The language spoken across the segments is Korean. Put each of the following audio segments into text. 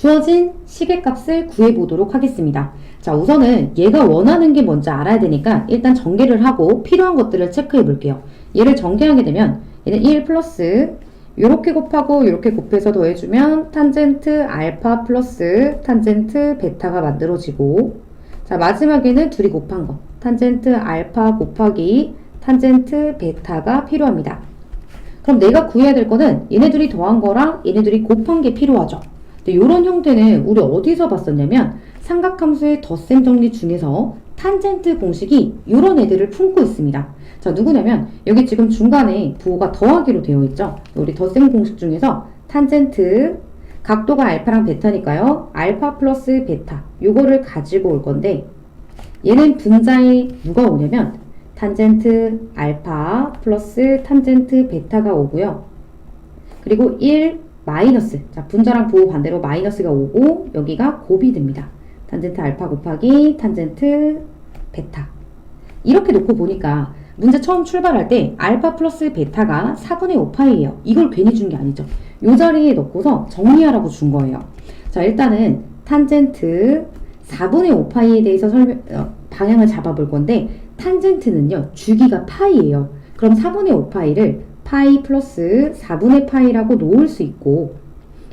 주어진 시계값을 구해보도록 하겠습니다. 자, 우선은 얘가 원하는 게 뭔지 알아야 되니까 일단 전개를 하고 필요한 것들을 체크해 볼게요. 얘를 전개하게 되면 얘는 1 플러스 요렇게 곱하고 요렇게 곱해서 더해주면 탄젠트 알파 플러스 탄젠트 베타가 만들어지고 자 마지막에는 둘이 곱한 거 탄젠트 알파 곱하기 탄젠트 베타가 필요합니다. 그럼 내가 구해야 될 거는 얘네들이 더한 거랑 얘네들이 곱한 게 필요하죠. 근데 이런 형태는 우리 어디서 봤었냐면 삼각함수의 덧셈 정리 중에서 탄젠트 공식이 이런 애들을 품고 있습니다. 자, 누구냐면 여기 지금 중간에 부호가 더하기로 되어 있죠. 우리 덧셈 공식 중에서 탄젠트 각도가 알파랑 베타니까요. 알파 플러스 베타 요거를 가지고 올 건데 얘는 분자에 누가 오냐면 탄젠트 알파 플러스 탄젠트 베타가 오고요. 그리고 1 마이너스 자 분자랑 부호 반대로 마이너스가 오고 여기가 곱이 됩니다. 탄젠트 알파 곱하기 탄젠트 베타 이렇게 놓고 보니까 문제 처음 출발할 때 알파 플러스 베타가 4분의 5파이예요. 이걸 괜히 준 게 아니죠. 이 자리에 넣고서 정리하라고 준 거예요. 자 일단은 탄젠트 4분의 5파이에 대해서 설명 어, 방향을 잡아볼 건데 탄젠트는요 주기가 파이예요. 그럼 4분의 5파이를 파이 플러스 4분의 파이라고 놓을 수 있고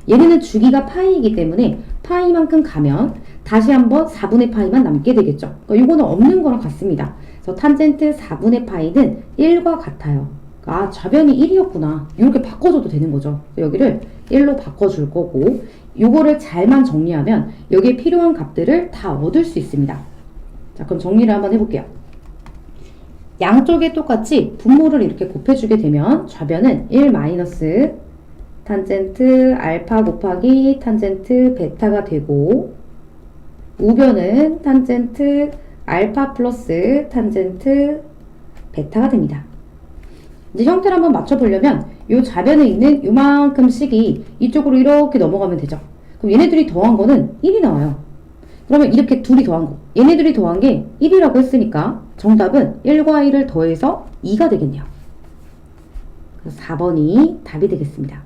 얘네는 주기가 파이이기 때문에 파이만큼 가면 다시 한번 4분의 파이만 남게 되겠죠. 그러니까 이거는 없는 거랑 같습니다. 그래서 탄젠트 4분의 파이는 1과 같아요. 아, 좌변이 1이었구나. 이렇게 바꿔줘도 되는 거죠. 여기를 1로 바꿔줄 거고, 요거를 잘만 정리하면 여기에 필요한 값들을 다 얻을 수 있습니다. 자, 그럼 정리를 한번 해볼게요. 양쪽에 똑같이 분모를 이렇게 곱해주게 되면 좌변은 1 마이너스 탄젠트 알파 곱하기 탄젠트 베타가 되고 우변은 탄젠트 알파 플러스 탄젠트 베타가 됩니다. 이제 형태를 한번 맞춰보려면 이 좌변에 있는 요만큼 식이 이쪽으로 이렇게 넘어가면 되죠. 그럼 얘네들이 더한 거는 1이 나와요. 그러면 이렇게 둘이 더한 거. 얘네들이 더한 게 1이라고 했으니까 정답은 1과 1을 더해서 2가 되겠네요. 그래서 4번이 답이 되겠습니다.